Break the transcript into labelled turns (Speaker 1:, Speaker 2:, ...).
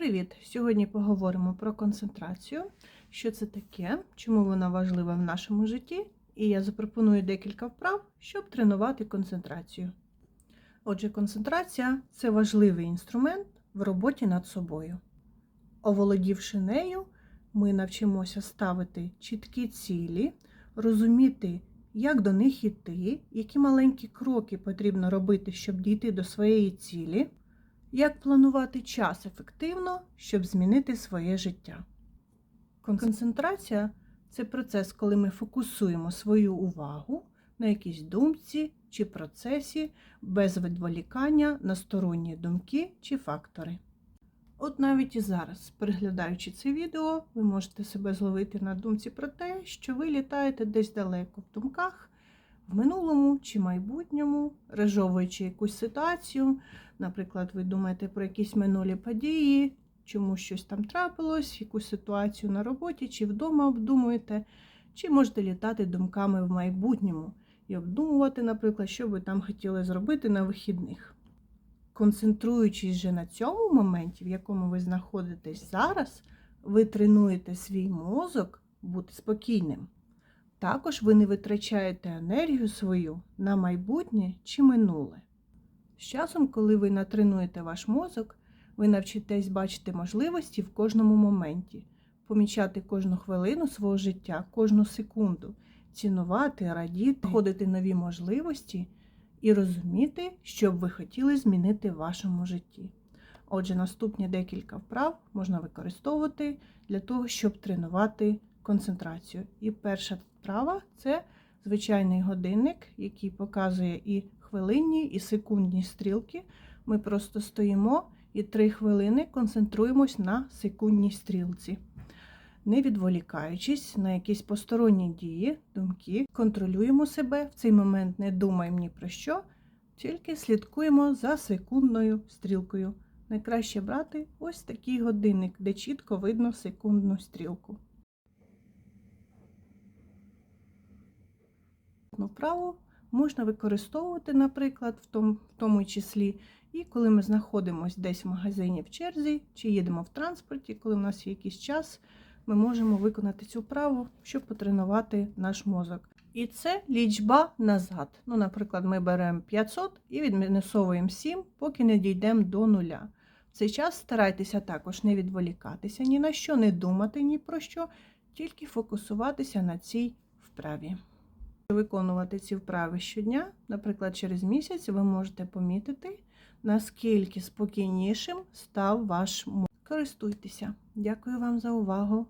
Speaker 1: привіт! Сьогодні поговоримо про концентрацію, що це таке, чому вона важлива в нашому житті, і я запропоную декілька вправ, щоб тренувати концентрацію. Отже, концентрація це важливий інструмент в роботі над собою. Оволодівши нею, ми навчимося ставити чіткі цілі, розуміти, як до них йти, які маленькі кроки потрібно робити, щоб дійти до своєї цілі. Як планувати час ефективно, щоб змінити своє життя? Концентрація це процес, коли ми фокусуємо свою увагу на якійсь думці чи процесі без відволікання на сторонні думки чи фактори. От навіть і зараз, переглядаючи це відео, ви можете себе зловити на думці про те, що ви літаєте десь далеко в думках, в минулому чи майбутньому, режовуючи якусь ситуацію. Наприклад, ви думаєте про якісь минулі події, чому щось там трапилось, якусь ситуацію на роботі чи вдома обдумуєте, чи можете літати думками в майбутньому і обдумувати, наприклад, що ви там хотіли зробити на вихідних. Концентруючись же на цьому моменті, в якому ви знаходитесь зараз, ви тренуєте свій мозок бути спокійним. Також ви не витрачаєте енергію свою на майбутнє чи минуле. З часом, коли ви натренуєте ваш мозок, ви навчитесь бачити можливості в кожному моменті, помічати кожну хвилину свого життя, кожну секунду, цінувати, радіти, знаходити нові можливості і розуміти, що б ви хотіли змінити в вашому житті. Отже, наступні декілька вправ можна використовувати для того, щоб тренувати концентрацію. І перша вправа це звичайний годинник, який показує і хвилинні, і секундні стрілки. Ми просто стоїмо і 3 хвилини концентруємось на секундній стрілці. Не відволікаючись на якісь посторонні дії, думки, контролюємо себе в цей момент, не думаємо ні про що, тільки слідкуємо за секундною стрілкою. Найкраще брати ось такий годинник, де чітко видно секундну стрілку. Вправу можна використовувати, наприклад, в тому числі, і коли ми знаходимося десь в магазині в черзі, чи їдемо в транспорті, коли в нас є якийсь час, ми можемо виконати цю вправу, щоб потренувати наш мозок. І це лічба назад. Ну, Наприклад, ми беремо 500 і відмінусовуємо 7, поки не дійдемо до нуля. В цей час старайтеся також не відволікатися, ні на що, не думати ні про що, тільки фокусуватися на цій вправі. Виконувати ці вправи щодня, наприклад, через місяць ви можете помітити, наскільки спокійнішим став ваш мозок. Користуйтеся. Дякую вам за увагу!